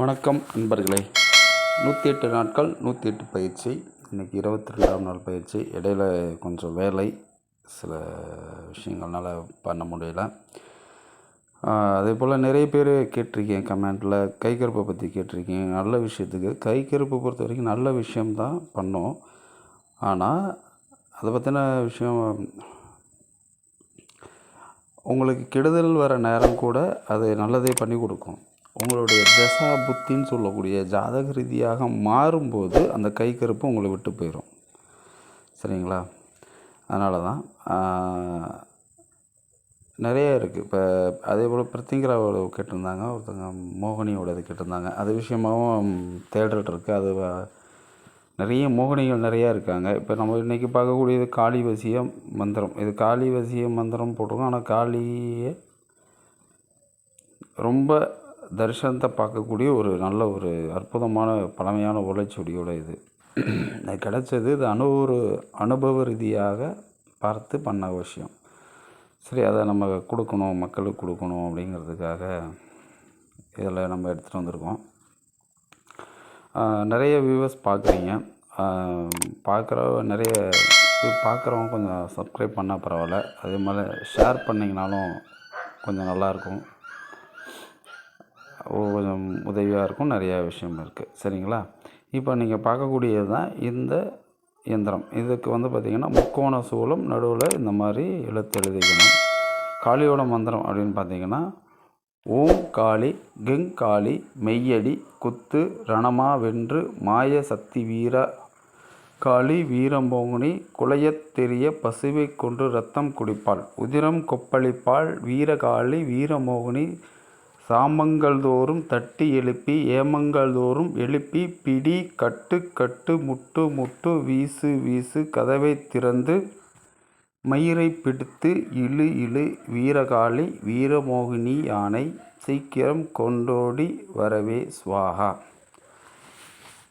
வணக்கம் நண்பர்களே. நூற்றி எட்டு நாட்கள் நூற்றி எட்டு பயிற்சி இன்றைக்கி இருபத்தி ரெண்டாம் நாள் பயிற்சி. இடையில கொஞ்சம் வேலை சில விஷயங்கள்னால பண்ண முடியல. அதே போல் நிறைய பேர் கேட்டிருக்கீங்க கமெண்ட்டில் கை கருப்பை பற்றி கேட்டிருக்கீங்க. நல்ல விஷயத்துக்கு. கை கருப்பை பொறுத்த வரைக்கும் நல்ல விஷயம்தான் பண்ணோம். ஆனால் அதை பற்றின விஷயம் உங்களுக்கு கெடுதல் வர நேரம் கூட அது நல்லதே பண்ணி கொடுக்கும். உங்களுடைய தசா புத்தின்னு சொல்லக்கூடிய ஜாதக ரீதியாக மாறும்போது அந்த கை கருப்பு உங்களை விட்டு போயிடும் சரிங்களா? அதனால தான் நிறைய இருக்குது இப்போ அதே போல் பிரத்திங்கராவோட கேட்டிருந்தாங்க ஒருத்தங்க மோகினியோட இது கேட்டிருந்தாங்க. அது விஷயமாகவும் தேடல் இருக்குது அது நிறைய மோகினிகள் நிறையா இருக்காங்க. இப்போ நம்ம இன்றைக்கி பார்க்கக்கூடியது காளி வசியம் மந்திரம். இது காளி வசியம் மந்திரம் போட்டிருக்கோம். ஆனால் காளியே ரொம்ப தரிசனத்தை பார்க்கக்கூடிய ஒரு நல்ல ஒரு அற்புதமான பழமையான ஓலைச்சுவடியோட இது. அது கிடச்சது இது அனுபவ அனுபவ ரீதியாக பார்த்து பண்ண விஷயம். சரி அதை நம்ம கொடுக்கணும் மக்களுக்கு கொடுக்கணும் அப்படிங்கிறதுக்காக இதில் நம்ம எடுத்துகிட்டு வந்திருக்கோம். நிறைய வியூவர்ஸ் பார்க்குறீங்க. பார்க்குற நிறைய பார்க்குறவங்க கொஞ்சம் சப்ஸ்கிரைப் பண்ணால் பரவாயில்ல. அதே மாதிரி ஷேர் பண்ணிங்கனாலும் கொஞ்சம் நல்லாயிருக்கும் கொஞ்சம் உதவியாக இருக்கும் நிறையா விஷயம் இருக்குது சரிங்களா? இப்போ நீங்கள் பார்க்கக்கூடியது தான் இந்த இயந்திரம். இதுக்கு வந்து பார்த்திங்கன்னா முக்கோண சூலம் நடுவில் இந்த மாதிரி எழுத்து எழுதிக்கணும். காளியோட மந்திரம் அப்படின்னு பார்த்தீங்கன்னா ஓம் காளி கெங் காளி மெய்யடி குத்து ரணமா வென்று மாய சக்தி வீர காளி வீரம்போங்கினி குலையத் தெரிய பசுவை கொன்று ரத்தம் குடிப்பாள் உதிரம் கொப்பளிப்பாள் வீரகாளி வீரமோகினி சாமங்கள் தோறும் தட்டி எழுப்பி ஏமங்கள் தோறும் எழுப்பி பிடி கட்டு கட்டு முட்டு முட்டு வீசு வீசு கதவை திறந்து மயிரை பிடித்து இழு இழு வீரகாளி வீரமோகினி யானை சீக்கிரம் கொண்டோடி வரவே சுவாகா.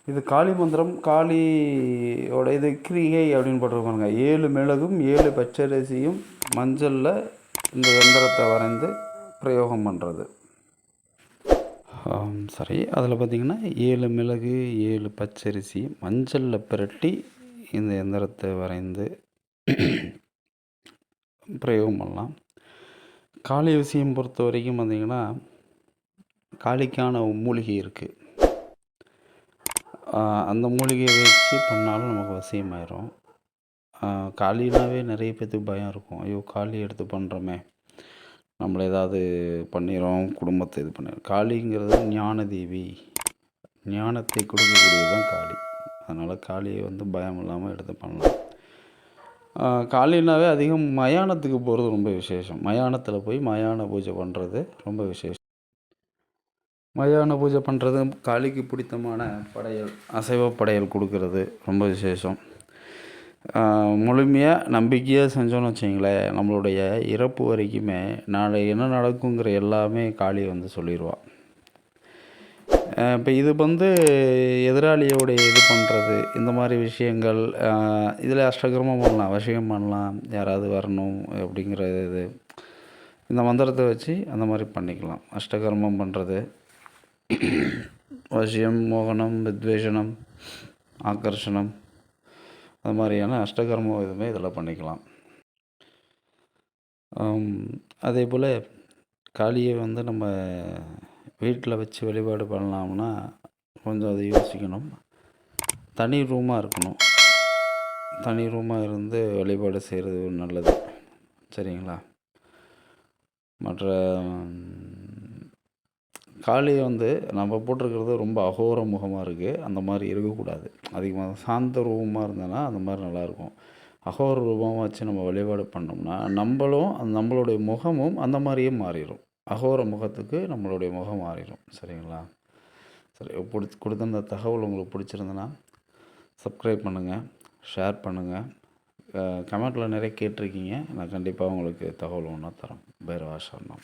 இது காளி மந்திரம் காளியோட இது கிரிகை அப்படின்னு போட்டிருப்பாங்க ஏழு மிளகும் ஏழு பச்சரிசியும் மஞ்சளில் இந்த எந்திரத்தை வரைந்து பிரயோகம் பண்ணுறது சரி. அதில் பார்த்தீங்கன்னா ஏழு மிளகு ஏழு பச்சரிசி மஞ்சளில் பிரட்டி இந்த எந்திரத்தை வரைந்து பிரயோகம் பண்ணலாம். காளி விஷயம் பொறுத்த வரைக்கும் பார்த்தீங்கன்னா காளிக்கான மூலிகை இருக்குது அந்த மூலிகையை வச்சு பண்ணாலும் நமக்கு வசியமாயிரும். காளினாவே நிறைய பேத்துக்கு பயம் இருக்கும். ஐயோ காளி எடுத்து பண்ணுறோமே நம்மளை ஏதாவது பண்ணிடும் குடும்பத்தை இது பண்ணிடும் காளிங்கிறது ஞான தேவி ஞானத்தை கொடுக்கக்கூடியது தான் காளி. அதனால் காளியை வந்து பயம் இல்லாமல் எடுத்து பண்ணலாம். காளினாவே அதிகம் மயானத்துக்கு போகிறது ரொம்ப விசேஷம். மயானத்தில் போய் மயான பூஜை பண்ணுறது ரொம்ப விசேஷம். மயான பூஜை பண்ணுறது காளிக்கு பிடித்தமான படையல் அசைவ படையல் கொடுக்கறது ரொம்ப விசேஷம். முழுமையாக நம்பிக்கையாக செஞ்சோன்னு வச்சிங்களேன் நம்மளுடைய இறப்பு வரைக்குமே நாளை என்ன நடக்குங்கிற எல்லாமே காளி வந்து சொல்லிடுவா இப்போ இது வந்து எதிராளியோடைய இது பண்ணுறது இந்த மாதிரி விஷயங்கள் இதில் அஷ்டகிரமம் பண்ணலாம் வசியம் பண்ணலாம் யாராவது வரணும் அப்படிங்கிற இது. இந்த மந்திரத்தை வச்சு அந்த மாதிரி பண்ணிக்கலாம். அஷ்டகர்மம் பண்ணுறது வசியம் மோகனம் வித்வேஷனம் ஆக்கர்ஷணம் அது மாதிரியான அஷ்டகர்ம இதுவுமே இதில் பண்ணிக்கலாம். அதே போல் காளியை வந்து நம்ம வீட்டில் வச்சு வழிபாடு பண்ணலாம்னா கொஞ்சம் அதை யோசிக்கணும். தனி ரூமாக இருக்கணும். தனி ரூமாக இருந்து வழிபாடு செய்கிறது நல்லது. சரிங்களா? மற்ற காளியை வந்து நம்ம போட்டிருக்கிறது ரொம்ப அகோர முகமாக இருக்குது அந்த மாதிரி இருக்கக்கூடாது. அதிகமாக சாந்த ரூபமாக இருந்ததுன்னா அந்த மாதிரி நல்லாயிருக்கும் அகோர ரூபமாக வச்சு நம்ம வழிபாடு பண்ணோம்னா நம்மளும் நம்மளுடைய முகமும் அந்த மாதிரியே மாறிடும் அகோர முகத்துக்கு நம்மளுடைய முகம் மாறிடும் சரிங்களா? சரி பிடிச்சி கொடுத்த அந்த தகவல் உங்களுக்கு பிடிச்சிருந்ததுன்னா சப்ஸ்கிரைப் பண்ணுங்கள் ஷேர் பண்ணுங்கள் கமெண்ட்டில் நிறைய கேட்டிருக்கீங்க. நான் கண்டிப்பாக உங்களுக்கு தகவல் ஒன்றா தரேன். பைரவாசரணம்